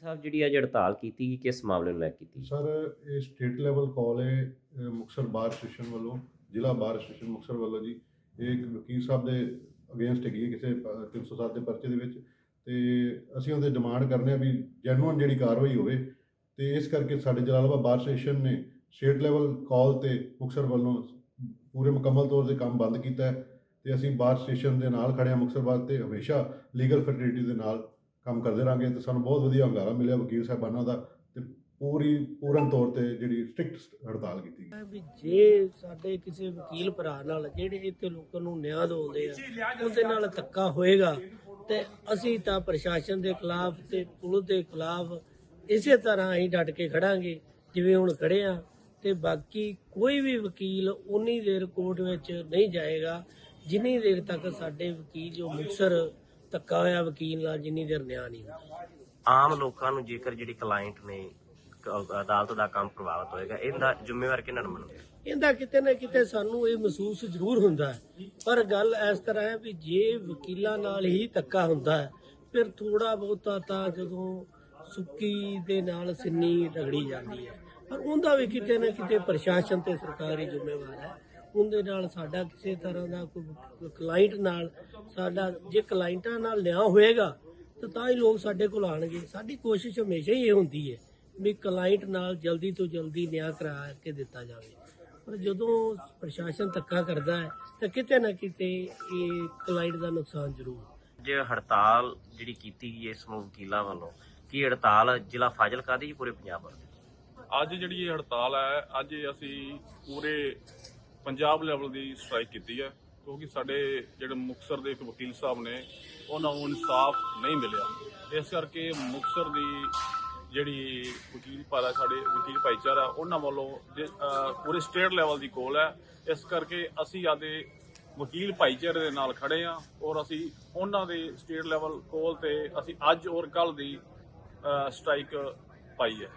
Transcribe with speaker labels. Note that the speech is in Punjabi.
Speaker 1: ਸਾਹਿਬ ਜਿਹੜੀ ਅੱਜ ਹੜਤਾਲ ਕੀਤੀ ਗਈ ਕਿਸ ਮਾਮਲੇ ਨੂੰ ਲੈ ਕੇ ਕੀਤੀ?
Speaker 2: ਸਰ, ਇਹ ਸਟੇਟ ਲੈਵਲ ਕਾਲ ਹੈ ਅਹ ਮੁਕਤਸਰ ਬਾਰ ਸਟੇਸ਼ਨ ਵੱਲੋਂ, ਜ਼ਿਲ੍ਹਾ ਬਾਰ ਸਟੇਸ਼ਨ ਮੁਕਤਸਰ ਵੱਲੋਂ ਜੀ। ਇਹ ਇੱਕ ਵਕੀਲ ਸਾਹਿਬ ਦੇ ਅਗੇਂਸਟ ਹੈਗੀ ਹੈ ਕਿਸੇ ਪ- 307 ਦੇ ਪਰਚੇ ਦੇ ਵਿੱਚ। ਤੇ ਅਸੀਂ ਉਹਦੇ ਡਿਮਾਂਡ ਕਰਨੇ ਆ ਵੀ ਜੈਨੂਅਨ ਜਿਹੜੀ ਕਾਰਵਾਈ ਹੋਵੇ। ਤੇ ਇਸ ਕਰਕੇ ਸਾਡੇ ਜਲਾਲਾਬਾਦ ਬਾਰ ਸਟੇਸ਼ਨ ਨੇ ਸਟੇਟ ਲੈਵਲ ਕਾਲ ਤੇ ਮੁਕਤਸਰ ਵੱਲੋਂ ਪੂਰੇ ਮੁਕੰਮਲ ਤੌਰ ਤੇ ਕੰਮ ਬੰਦ ਕੀਤਾ ਹੈ। ਤੇ ਅਸੀਂ ਬਾਰ ਸਟੇਸ਼ਨ ਦੇ ਨਾਲ ਖੜੇ ਹਾਂ ਮੁਕਤਸਰ ਬਾਦ ਤੇ ਹਮੇਸ਼ਾ ਲੀਗਲ ਫੈਟਰਨਿਟੀ ਦੇ ਨਾਲ। ਕੰਮ ਕਰਦੇ ਰਹਾਂਗੇ ਤੇ ਸਾਨੂੰ ਬਹੁਤ ਵਧੀਆ ਹੰਗਾਰਾ ਮਿਲਿਆ ਵਕੀਲ ਸਾਹਿਬਾਨਾਂ ਦਾ ਤੇ ਪੂਰੀ, ਪੂਰਨ ਤੌਰ ਤੇ ਜਿਹੜੀ ਸਟ੍ਰਿਕਟ ਹੜਤਾਲ ਕੀਤੀ ਗਈ।
Speaker 3: ਵੀ ਜੇ ਸਾਡੇ ਕਿਸੇ ਵਕੀਲ ਭਰਾ ਨਾਲ ਜਿਹੜੇ ਇੱਥੇ ਲੋਕਾਂ ਨੂੰ ਨਿਆਂ ਦਿਵਾਉਂਦੇ ਆ, ਉਹਦੇ ਨਾਲ ਧੱਕਾ ਹੋਏਗਾ ਤੇ ਅਸੀਂ ਤਾਂ ਪ੍ਰਸ਼ਾਸਨ ਦੇ ਖਿਲਾਫ ਤੇ ਪੁਲਿਸ ਦੇ ਖਿਲਾਫ ਇਸੇ ਤਰ੍ਹਾਂ ਹੀ ਡਟ ਕੇ ਖੜਾਂਗੇ ਜਿਵੇਂ ਹੁਣ ਖੜੇ ਆ ਤੇ ਬਾਕੀ ਕੋਈ ਵੀ ਵਕੀਲ ਉਨੀ ਦੇਰ ਕੋਰਟ ਵਿੱਚ ਨਹੀਂ ਜਾਏਗਾ, ਜਿੰਨੀ ਦੇਰ ਤੱਕ ਸਾਡੇ ਵਕੀਲ ਜੋ ਮੁਕਸਰ ਧੱਕਾ ਹੋਇਆ ਵਕੀਲ ਨਾਲ ਜਿੰਨੀ ਦੇਰ ਨਿਆਂ ਨਹੀਂ ਹੁੰਦਾ।
Speaker 1: ਆਮ ਲੋਕਾਂ ਨੂੰ ਜੇਕਰ ਜਿਹੜੀ ਕਲਾਇੰਟ ਨੇ ਕ- ਅਦਾਲਤ ਦਾ ਕੰਮ ਪ੍ਰਭਾਵਿਤ ਹੋਏਗਾ ਇਹਦਾ ਜ਼ਿੰਮੇਵਾਰ ਕਿਹਨਾਂ ਨੂੰ ਬਣੂਗਾ?
Speaker 3: ਇਹਦਾ ਕਿਤੇ ਨਾ ਕਿਤੇ ਸਾਨੂੰ ਇਹ ਮਹਿਸੂਸ ਜ਼ਰੂਰ ਹੁੰਦਾ ਹੈ। ਪਰ ਗੱਲ ਇਸ ਤਰ੍ਹਾਂ ਹੈ ਵੀ ਜੇ ਵਕੀਲਾਂ ਨਾਲ ਹੀ ਧੱਕਾ ਹੁੰਦਾ ਹੈ ਫਿਰ ਥੋੜਾ ਬਹੁਤਾ ਤਾਂ ਜਦੋਂ ਸੁੱਕੀ ਦੇ ਨਾਲ ਸਿੰਨੀ ਰਗੜੀ ਜਾਂਦੀ ਹੈ। ਪਰ ਉਹਦਾ ਵੀ ਕਿਤੇ ਨਾ ਕਿਤੇ ਪ੍ਰਸ਼ਾਸਨ ਤੇ ਸਰਕਾਰੀ ਜ਼ਿੰਮੇਵਾਰ ਹੈ। ਉਹਦੇ ਨਾਲ ਸਾਡਾ ਕਿਸੇ ਤਰ੍ਹਾਂ ਦਾ ਕੋਈ ਕਲਾਇੰਟ ਨਾਲ ਸਾਡਾ ਜੇ ਕਲਾਇੰਟਾਂ ਨਾਲ ਨਿਆਂ ਹੋਏਗਾ ਤਾਂ ਤਾਂ ਹੀ ਲੋਕ ਸਾਡੇ ਕੋਲ ਆਣਗੇ ਸਾਡੀ ਕੋਸ਼ਿਸ਼ ਹਮੇਸ਼ਾ ਹੀ ਇਹ ਹੁੰਦੀ ਹੈ ਵੀ ਕਲਾਇੰਟ ਨਾਲ ਜਲਦੀ ਤੋਂ ਜਲਦੀ ਨਿਆਂ ਕਰਾ ਕੇ ਦਿੱਤਾ ਜਾਵੇ। ਪਰ ਜਦੋਂ ਪ੍ਰਸ਼ਾਸਨ ਧੱਕਾ ਕਰਦਾ ਹੈ ਤਾਂ ਕਿਤੇ ਨਾ ਕਿਤੇ ਇਹ ਕਲਾਇੰਟ ਦਾ ਨੁਕਸਾਨ ਜ਼ਰੂਰ।
Speaker 1: ਜੇ ਹੜਤਾਲ ਜਿਹੜੀ ਕੀਤੀ ਗਈ ਹੈ ਇਸ ਸਮੂਹ ਵਕੀਲਾਂ ਵੱਲੋਂ ਕੀ ਹੜਤਾਲ ਜ਼ਿਲ੍ਹਾ ਫਾਜ਼ਿਲਕਾ ਦੀ ਪੂਰੇ ਪੰਜਾਬ ਵੱਲ?
Speaker 4: ਅੱਜ ਜਿਹੜੀ ਇਹ ਹੜਤਾਲ ਹੈ ਅੱਜ ਅਸੀਂ ਪੂਰੇ ਪੰਜਾਬ ਲੈਵਲ ਦੀ ਸਟ੍ਰਾਈਕ ਕੀਤੀ ਹੈ ਕਿਉਂਕਿ ਸਾਡੇ ਜਿਹੜੇ ਮੁਕਸਰ ਦੇ ਇੱਕ ਵਕੀਲ ਸਾਹਿਬ ਨੇ ਉਹਨਾਂ ਨੂੰ ਇਨਸਾਫ ਨਹੀਂ ਮਿਲਿਆ। ਇਸ ਕਰਕੇ ਮੁਕਸਰ ਦੀ ਜਿਹੜੀ ਵਕੀਲ ਭਾਰਾ ਸਾਡੇ ਵਕੀਲ ਭਾਈਚਾਰਾ ਉਹਨਾਂ ਵੱਲੋਂ ਜੇ, ਅਹ, ਪੂਰੇ ਸਟੇਟ ਲੈਵਲ ਦੀ ਕੋਲ ਹੈ। ਇਸ ਕਰਕੇ ਅਸੀਂ ਆਦੇ ਵਕੀਲ ਭਾਈਚਾਰੇ ਦੇ ਨਾਲ ਖੜੇ ਆ ਔਰ ਅਸੀਂ ਉਹਨਾਂ ਦੇ ਸਟੇਟ ਲੈਵਲ ਕੋਲ ਤੇ ਅਸੀਂ ਅੱਜ ਔਰ ਕੱਲ ਦੀ ਸਟ੍ਰਾਈਕ ਪਾਈ ਹੈ।